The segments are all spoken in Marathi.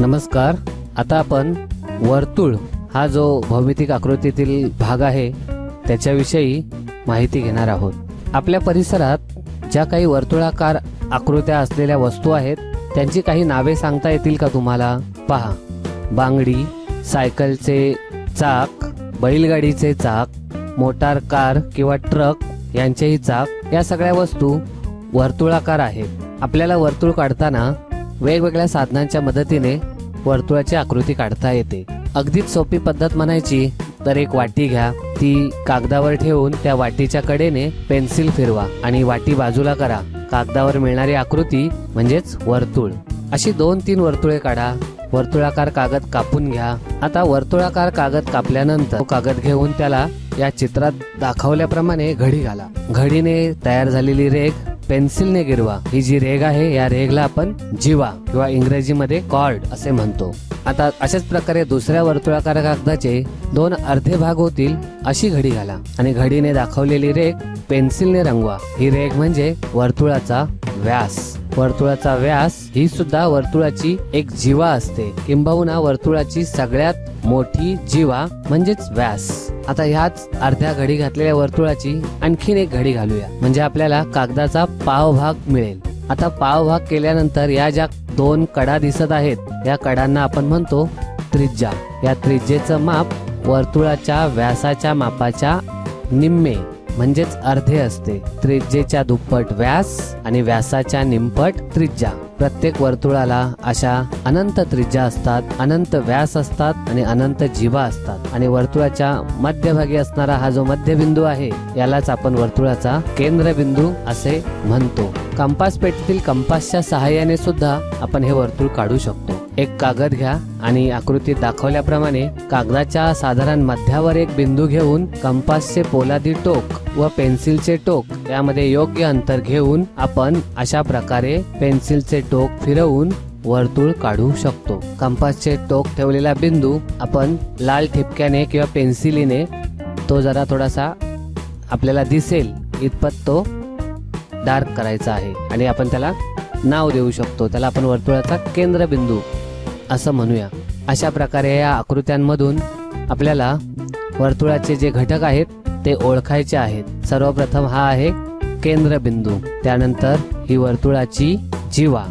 नमस्कार. आता आपण वर्तुळ हा जो भौमितिक आकृतीतील भाग आहे त्याच्याविषयी माहिती घेणार आहोत. आपल्या परिसरात ज्या काही वर्तुळाकार आकृत्या असलेल्या वस्तू आहेत त्यांची काही नावे सांगता येतील का तुम्हाला? पहा. बांगडी सायकलचे चाक बैलगाडीचे चाक मोटार कार किंवा ट्रक यांचेही चाक या सगळ्या वस्तू वर्तुळाकार आहेत. आपल्याला वर्तुळ काढताना वेगवेगळ्या साधनांच्या मदतीने वर्तुळाची आकृती काढता येते. अगदीच सोपी पद्धत म्हणायची तर एक वाटी घ्या. ती कागदावर ठेवून त्या वाटीच्या कडेने पेन्सिल फिरवा आणि वाटी बाजूला करा. कागदावर मिळणारी आकृती म्हणजेच वर्तुळ. अशी दोन तीन वर्तुळे काढा. वर्तुळाकार कागद कापून घ्या. आता वर्तुळाकार कागद कापल्यानंतर तो कागद घेऊन त्याला या चित्रात दाखवल्याप्रमाणे घडी घाला. घडीने तयार झालेली रेघ पेन्सिलने गिरवा. ही जी रेग आहे या रेगला आपण जीवा किंवा इंग्रजीमध्ये कॉर्ड असे म्हणतो. आता अशाच प्रकारे दुसऱ्या वर्तुळाकार कागदाचे दोन अर्धे भाग होतील अशी घडी घाला. आणि घडीने दाखवलेली रेग पेन्सिलने रंगवा. ही रेग म्हणजे वर्तुळाचा व्यास. वर्तुळाचा व्यास ही सुद्धा वर्तुळाची एक जीवा असते. किंबहुना वर्तुळाची सगळ्यात मोठी जीवा म्हणजेच व्यास. आता ह्याच अर्ध्या घडी घातलेल्या वर्तुळाची आणखीन एक घडी घालूया. म्हणजे आपल्याला कागदाचा पाव भाग मिळेल. आता पाव भाग केल्यानंतर या ज्या दोन कडा दिसत आहेत या कडांना आपण म्हणतो त्रिज्या. या त्रिज्येचं माप वर्तुळाच्या व्यासाच्या मापाच्या निम्मे म्हणजेच अर्धे असते. त्रिज्येच्या दुप्पट व्यास आणि व्यासाच्या निमपट त्रिज्या. प्रत्येक वर्तुळाला अशा अनंत त्रिज्या असतात अनंत व्यास असतात आणि अनंत जीवा असतात. आणि वर्तुळाच्या मध्यभागी असणारा हा जो मध्यबिंदू आहे यालाच आपण वर्तुळाचा केंद्रबिंदू असे म्हणतो. कंपास पेटीतील कंपासच्या सहाय्याने सुद्धा आपण हे वर्तुळ काढू शकतो. एक कागद घ्या आणि आकृतीत दाखवल्याप्रमाणे कागदाच्या साधारण मध्यावर एक बिंदू घेऊन कंपासचे पोलादी टोक व पेन्सिलचे टोक यामध्ये योग्य अंतर घेऊन आपण अशा प्रकारे पेन्सिलचे टोक फिरवून वर्तुळ काढू शकतो. कंपासचे टोक ठेवलेला बिंदू आपण लाल ठिपक्याने किंवा पेन्सिलीने तो जरा थोडासा आपल्याला दिसेल इतपत तो डार्क करायचा आहे. आणि आपण त्याला नाव देऊ शकतो. त्याला आपण वर्तुळाचा केंद्रबिंदू असं म्हणूया. अशा प्रकारे या आकृत्यांमधून आपल्याला वर्तुळाचे जे घटक आहेत ते ओळखायचे आहेत. सर्वप्रथम हा आहे केंद्रबिंदू. त्यानंतर ही वर्तुळाची जीवा.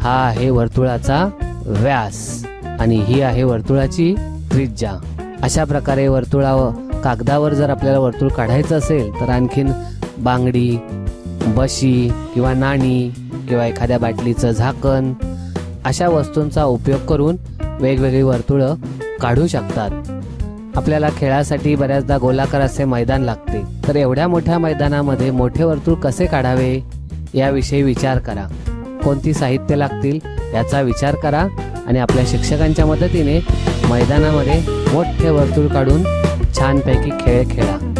हा आहे वर्तुळाचा व्यास. आणि ही आहे वर्तुळाची त्रिज्या. अशा प्रकारे वर्तुळावर कागदावर जर आपल्याला वर्तुळ काढायचं असेल तर आणखीन बांगडी बशी किंवा नाणी किंवा एखाद्या बाटलीचं झाकण अशा वस्तूंचा उपयोग करून वेगवेगळी वर्तुळं काढू शकतात. आपल्याला खेळासाठी बऱ्याचदा गोलाकार असे मैदान लागते. तर एवढ्या मोठ्या मैदानामध्ये मोठे वर्तुळ कसे काढावे? याविषयी विचार करा. कोणती साहित्य लागतील याचा विचार करा आणि आपल्या शिक्षकांच्या मदतीने मैदानामध्ये मोठे वर्तुळ काढून छानपैकी खेळ खेळा.